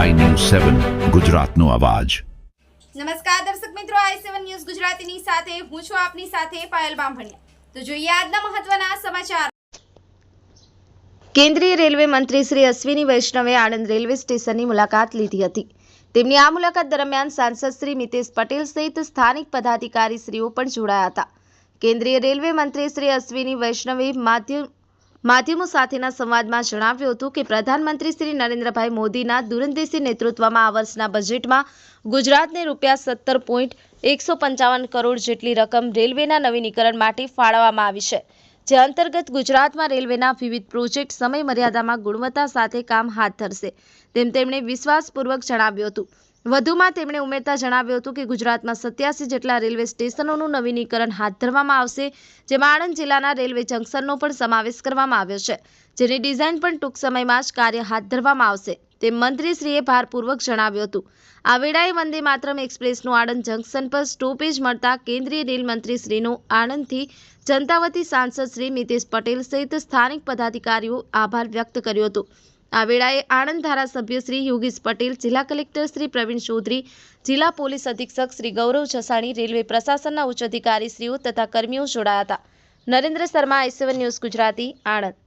સેવન ગુજરાતનો અવાજ. નમસ્કાર દર્શક મિત્રો આઈ સેવન ન્યૂઝ ગુજરાતીની સાથે હું છું આપની સાથે પાયલ બામભણિયા. તો જોઈએ આજના મહત્વના સમાચાર. કેન્દ્રીય રેલવે મંત્રી શ્રી અશ્વિની વૈષ્ણવે આણંદ રેલવે સ્ટેશનની મુલાકાત લીધી હતી. તેમની આ મુલાકાત દરમિયાન સાંસદ શ્રી મિતેશ પટેલ સહિત સ્થાનિક પદાધિકારીશ્રીઓ પણ જોડાયા હતા. કેન્દ્રીય રેલવે મંત્રી શ્રી અશ્વિની વૈષ્ણવે માધ્યમ માધ્યમો સાથેના સંવાદમાં જણાવ્યું હતું કે પ્રધાનમંત્રી શ્રી નરેન્દ્રભાઈ મોદીના દૂરંદેશી નેતૃત્વમાં આ વર્ષના બજેટમાં ગુજરાતને રૂપિયા સત્તર પોઈન્ટ એકસો પંચાવન કરોડ જેટલી રકમ રેલવેના નવીનીકરણ માટે ફાળવવામાં આવી છે, જે અંતર્ગત ગુજરાતમાં રેલવેના વિવિધ પ્રોજેક્ટ સમય મર્યાદામાં ગુણવત્તા સાથે કામ હાથ ધરશે, તેમ તેમણે વિશ્વાસપૂર્વક જણાવ્યું હતું. વધુમાં તેમણે ઉમેરતા જણાવ્યું હતું કે ગુજરાતમાં સત્યાસી જેટલા રેલવે સ્ટેશનોનું નવીનીકરણ હાથ ધરવામાં આવશે, જેમાં આણંદ જિલ્લાના રેલવે જંકશનનો પણ સમાવેશ કરવામાં આવ્યો છે, જેની ડિઝાઇન પણ ટૂંક સમયમાં જ કાર્ય હાથ ધરવામાં આવશે, તેમ મંત્રીશ્રીએ ભારપૂર્વક જણાવ્યું હતું. આ વેળાએ વંદે માતરમ એક્સપ્રેસનું આણંદ જંકશન પર સ્ટોપેજ મળતા કેન્દ્રીય રેલ મંત્રીશ્રીનો આણંદથી જનતા વતી સાંસદ શ્રી મિતેશ પટેલ સહિત સ્થાનિક પદાધિકારીઓ આભાર વ્યક્ત કર્યો હતો. આ વેળાએ આણંદ ધારાસભ્ય શ્રી યોગીશ પટેલ, જિલ્લા કલેક્ટર શ્રી પ્રવીણ ચૌધરી, જિલ્લા પોલીસ અધિક્ષક શ્રી ગૌરવ જસાણી, રેલવે પ્રશાસનના ઉચ્ચ અધિકારીશ્રીઓ તથા કર્મીઓ જોડાયા હતા. Narendra Sharma, I news Gujarati, Anand.